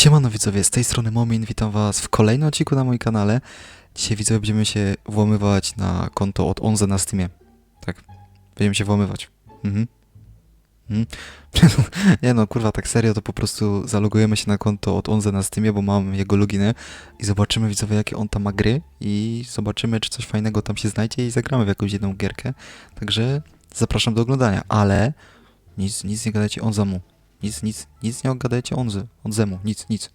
Siemano widzowie, z tej strony Momin, witam was w kolejnym odcinku na moim kanale. Dzisiaj widzowie będziemy się włamywać na konto od Onze na Steamie. Tak, będziemy się włamywać. Mhm. Mhm. Nie no, kurwa, tak serio, to po prostu zalogujemy się na konto od Onze na Steamie, bo mam jego loginy i zobaczymy widzowie, jakie on tam ma gry i zobaczymy, czy coś fajnego tam się znajdzie i zagramy w jakąś jedną gierkę. Także zapraszam do oglądania, ale nic, nic nie gadajcie Onzamu. Nic, nic, nic nie ogadajcie Onzy, Onzemu, nic, nic.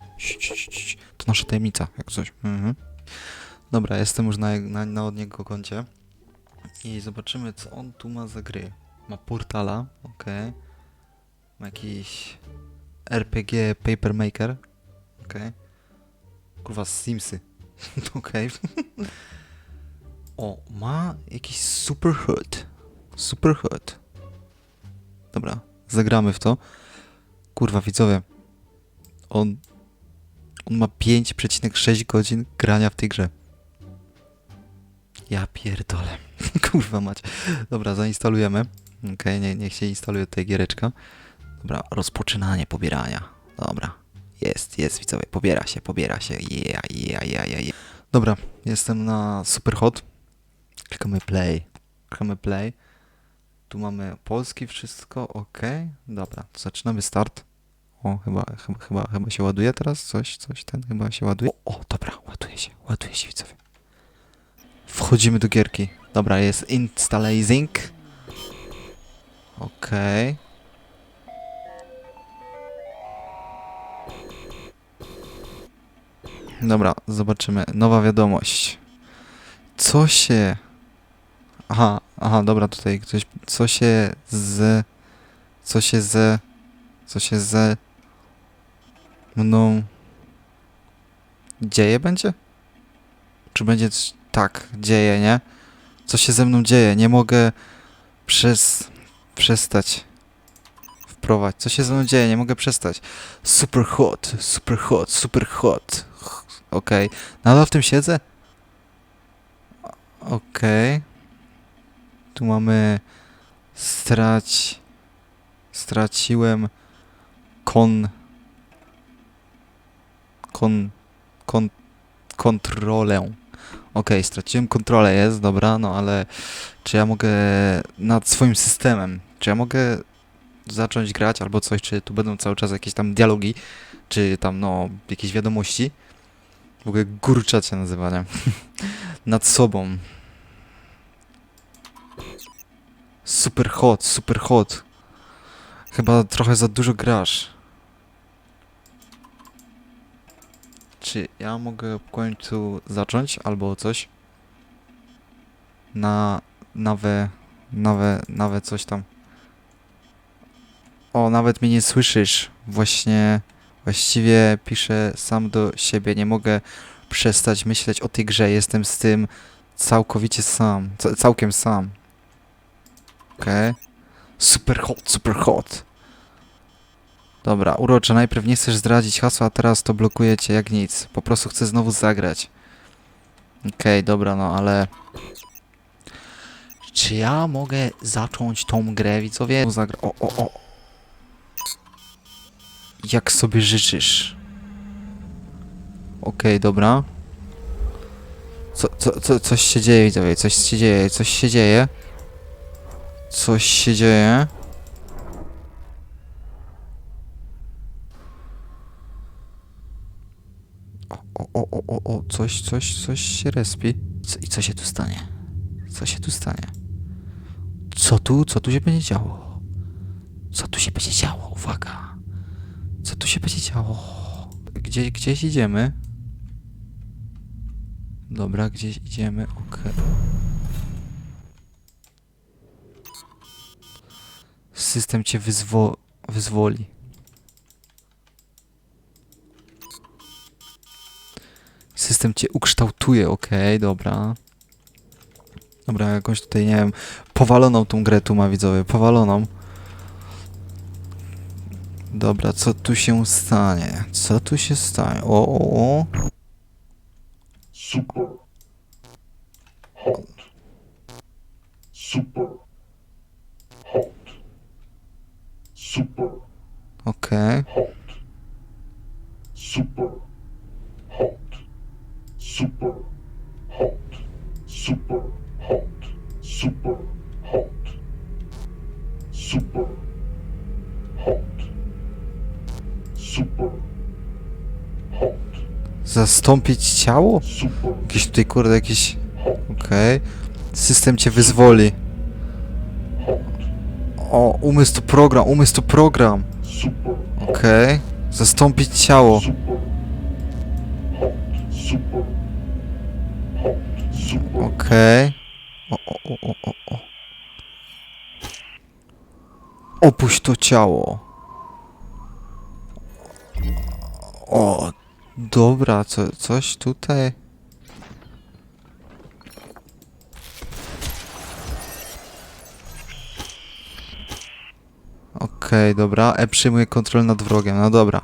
To nasza tajemnica, jak coś. Mhm. Dobra, jestem już na, na, na od niego koncie. I zobaczymy, co on tu ma za gry. Ma Portala, okej. Ma jakiś RPG Paper Maker, okej. Kurwa, Simsy, okej. o, ma jakiś Super Hood. Super Hood. Dobra, zagramy w to. Kurwa, widzowie. On. On ma 5,6 godzin grania w tej grze. Ja pierdolę. Kurwa mać. Dobra, zainstalujemy. Okej, nie, niech się instaluje tutaj giereczka. Dobra, rozpoczynanie pobierania. Dobra. Jest, jest, widzowie. Pobiera się, pobiera się. Yeah, yeah, yeah, yeah, yeah. Dobra, jestem na Superhot. Klikamy play. Klikamy play. Tu mamy polski, wszystko, ok. Dobra, zaczynamy start. O, chyba, chyba, chyba, chyba się ładuje teraz, coś, coś, ten chyba się ładuje. O, o, dobra, ładuje się, ładuje się, widzowie. Wchodzimy do gierki. Dobra, jest installing. Okej. Dobra, zobaczymy. Nowa wiadomość. Co się... Aha, aha, dobra, tutaj ktoś... Co się z... Co się z... Co się ze... Mną... Dzieje będzie? Czy będzie... Tak, dzieje, nie? Co się ze mną dzieje? Nie mogę przez... Przestać. Wprowadź. Co się ze mną dzieje? Nie mogę przestać. Super hot, super hot, super hot. Okej. Nadal w tym siedzę? Okej. Tu mamy strać. Straciłem kon. Kon. Kon. Kontrolę. Okej, straciłem kontrolę, jest, dobra, no ale czy ja mogę nad swoim systemem, czy ja mogę zacząć grać albo coś, czy tu będą cały czas jakieś tam dialogi, czy tam, no, jakieś wiadomości? W ogóle gurczać się nazywa, nie? nad sobą. Super hot, super hot. Chyba trochę za dużo grasz. Czy ja mogę w końcu zacząć albo coś? Na nowe, nowe, nowe coś tam. O, nawet mnie nie słyszysz. Właśnie, właściwie piszę sam do siebie. Nie mogę przestać myśleć o tej grze. Jestem z tym całkowicie sam. Ca- całkiem sam. Okej. Super hot, super hot. Dobra, urocze, najpierw nie chcesz zdradzić hasła, a teraz to blokuje cię jak nic. Po prostu chcę znowu zagrać. Okej, dobra, no ale... Czy ja mogę zacząć tą grę, widzowie? Zagra... O, o, o. Jak sobie życzysz. Okej, dobra. Co, co, co, coś się dzieje, widzowie, coś się dzieje, coś się dzieje. Coś się dzieje. O, o, o, o, o, coś, coś, coś się respi. Co, I co się tu stanie? Co się tu stanie? Co tu, co tu się będzie działo? Co tu się będzie działo? Uwaga. Co tu się będzie działo? Gdzie, gdzieś idziemy? Dobra, gdzieś idziemy, okej. System cię wyzwo wyzwoli. System cię ukształtuje, okej, dobra. Dobra, jakąś tutaj, nie wiem, powaloną tą grę tu ma widzowie, powaloną. Dobra, co tu się stanie? Co tu się stanie? O, o, o. Super hot. Super hot. Okej. hot. super. Hot, super. Hot, super. Hot, super. Hot, super. Hot, super. Hot, Zastąpić ciało? super. Jakiś tutaj, kurde, jakiś... Okej. System cię wyzwoli. O, umysł to program, umysł to program. super Okej. Zastąpić ciało. Okej. O, o, o, o, o, o. Opuść to ciało. O, dobra, co, coś tutaj. Okej, dobra. E przyjmuje kontrolę nad wrogiem. No dobra.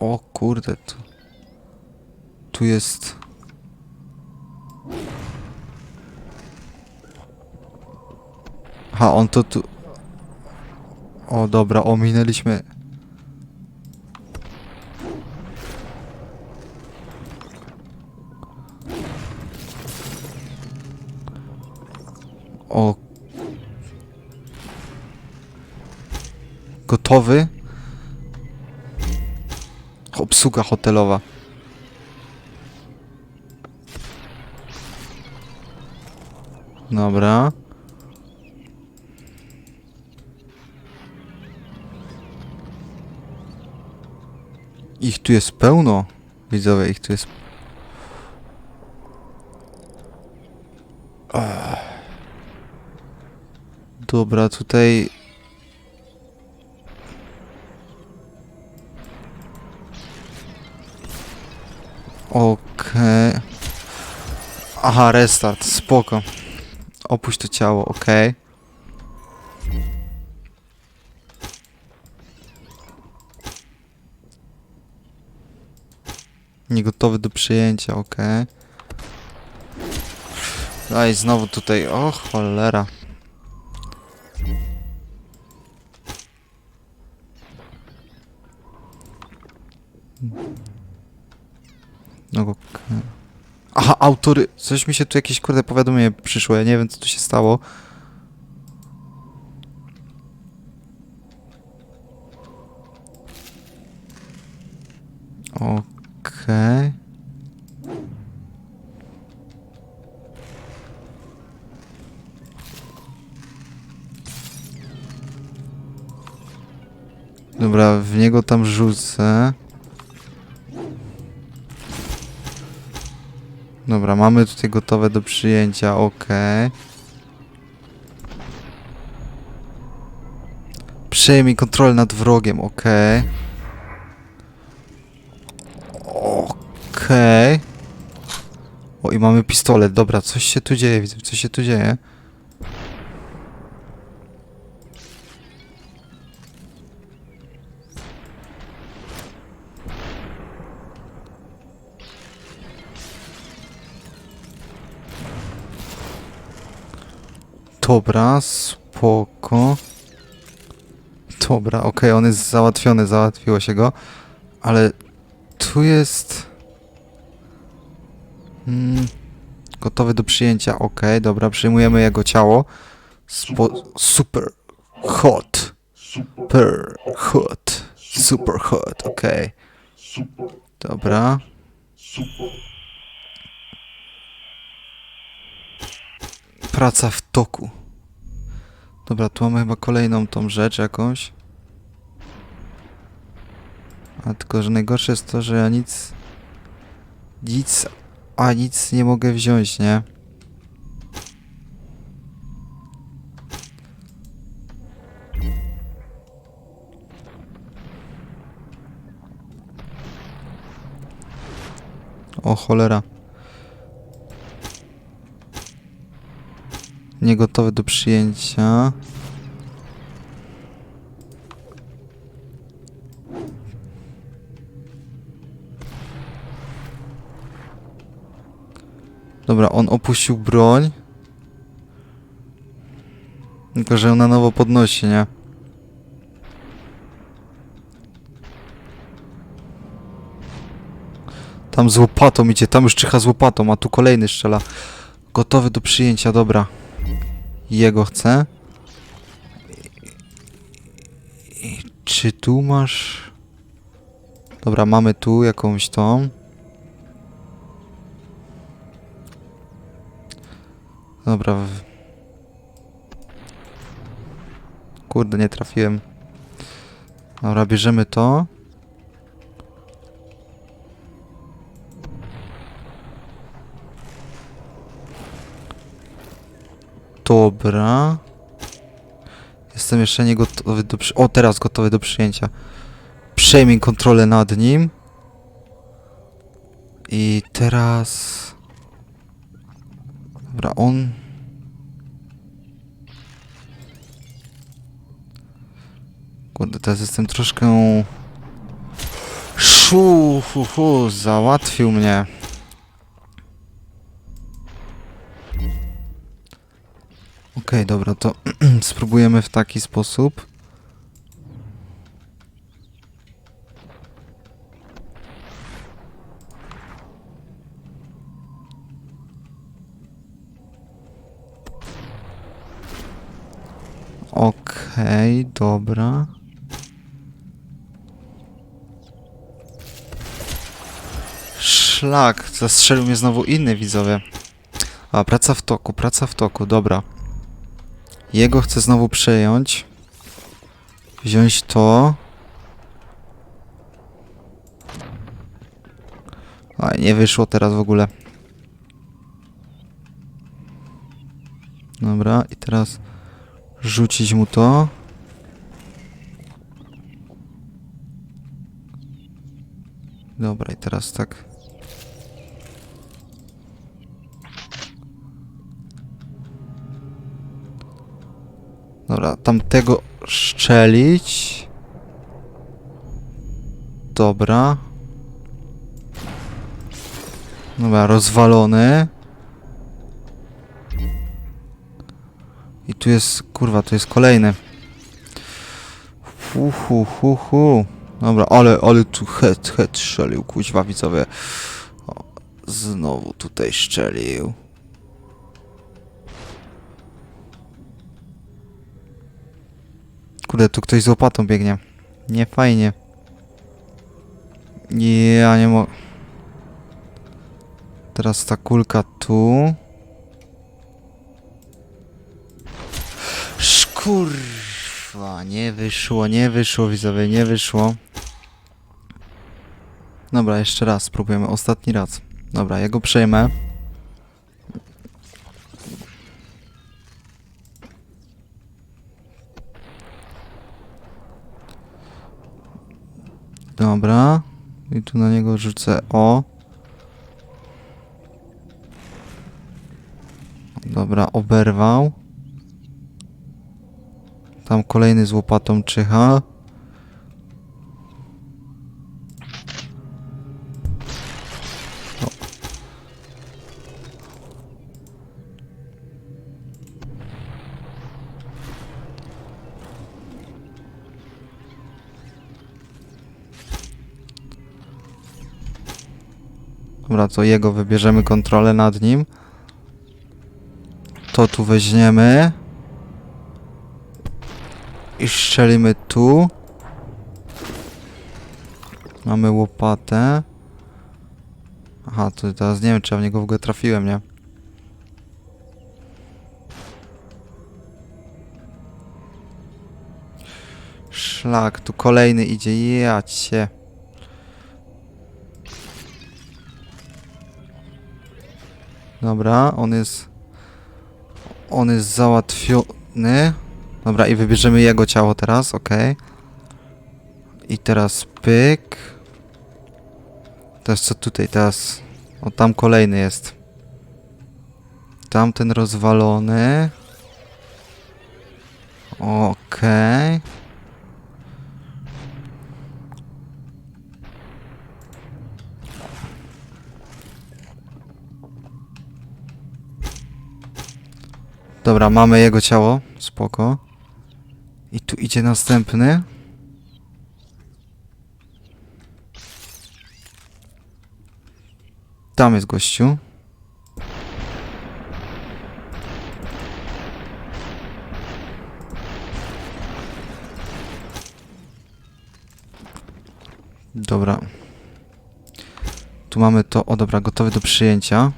O kurde, tu... Tu jest... Aha, on to tu... O, dobra, ominęliśmy... Gotowy? Obsługa hotelowa. Dobra. Ich tu jest pełno. Widzowie, ich tu jest... Dobra, tutaj... Okej. Aha, restart, spoko. Opuść to ciało, okej. Niegotowy do przyjęcia, okej. Daj, znowu tutaj, o cholera. No. Aha, autory. Coś mi się tu jakieś kurde powiadomienie przyszło. Ja nie wiem co tu się stało. Okej. Dobra, w niego tam rzucę. Dobra, mamy tutaj gotowe do przyjęcia, okej. Przejmij kontrolę nad wrogiem, okej. Okej. O, i mamy pistolet, dobra, coś się tu dzieje, widzę, coś się tu dzieje. Dobra, spoko. Dobra, okej, on jest załatwiony, załatwiło się go. Ale tu jest... Mm, gotowy do przyjęcia, okej, dobra, przyjmujemy jego ciało. Spo super hot. Super hot. Super hot, okej. super Dobra. Praca w toku. Dobra, tu mamy chyba kolejną tą rzecz jakąś. A tylko, że najgorsze jest to, że ja nic... Nic... A nic nie mogę wziąć, nie? O cholera. Niegotowy do przyjęcia. Dobra, on opuścił broń. Tylko, że ją na nowo podnosi, nie? Tam z łopatą idzie, tam już czyha z łopatą, a tu kolejny strzela. Gotowy do przyjęcia, dobra. Jego chce. I czy tu masz... Dobra, mamy tu jakąś tą. Dobra. Kurde, nie trafiłem. Dobra, bierzemy to. Dobra. Jestem jeszcze nie gotowy do przy... O, teraz gotowy do przyjęcia. Przejmij kontrolę nad nim. I teraz... Dobra, on... Kurde, teraz jestem troszkę... Szu, hu, hu, załatwił mnie. Okej, dobra, to spróbujemy w taki sposób. Okej, dobra. Szlak, zastrzelił mnie znowu inny widzowie. A, praca w toku, praca w toku, dobra. Jego chcę znowu przejąć. Wziąć to. A, nie wyszło teraz w ogóle. Dobra, i teraz rzucić mu to. Dobra, i teraz tak. Dobra, tamtego szczelić. Dobra. Dobra, rozwalony. I tu jest, kurwa, tu jest kolejny. Hu, hu, hu, hu. Dobra, ale, ale tu head, head strzelił, kuźwa widzowie. O, znowu tutaj szczelił. Kurde, tu ktoś z łopatą biegnie. Nie fajnie. Nie, ja nie mogę. Teraz ta kulka tu. Szkurwa, nie wyszło, nie wyszło, widzowie, nie wyszło. Dobra, jeszcze raz, spróbujemy, ostatni raz. Dobra, ja go przejmę. Dobra. I tu na niego rzucę O. Dobra, oberwał. Tam kolejny z łopatą czyha. Dobra, to jego wybierzemy kontrolę nad nim. To tu weźmiemy. I strzelimy tu. Mamy łopatę. Aha, to teraz nie wiem, czy ja w niego w ogóle trafiłem, nie? Szlak, tu kolejny idzie, jać Dobra, on jest... On jest załatwiony. Dobra, i wybierzemy jego ciało teraz, okej. I teraz pyk. Teraz co tutaj teraz? O, tam kolejny jest. Tamten rozwalony. Okej. Dobra, mamy jego ciało. spoko. I tu idzie następny. Tam jest gościu. Dobra. Tu mamy to, o dobra, gotowy do przyjęcia.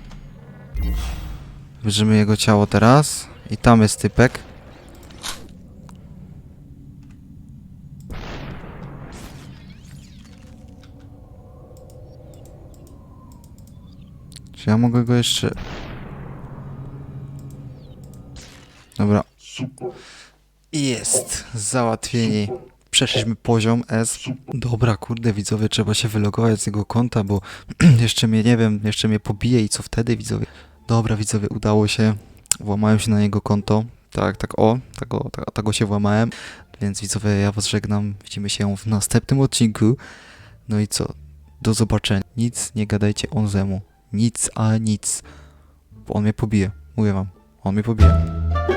Bierzemy jego ciało teraz. I tam jest typek. Czy ja mogę go jeszcze... Dobra. Jest. Załatwieni. Przeszliśmy poziom S. Dobra, kurde, widzowie, trzeba się wylogować z jego konta, bo jeszcze mnie, nie wiem, jeszcze mnie pobije i co wtedy, widzowie? Dobra, widzowie, udało się. Włamałem się na jego konto. Tak, tak, o, tak, tak, tak się włamałem. Więc widzowie, ja was żegnam. Widzimy się w następnym odcinku. No i co? Do zobaczenia. Nic nie gadajcie Onzemu. Nic, a nic. Bo on mnie pobije. Mówię wam. On mnie pobije.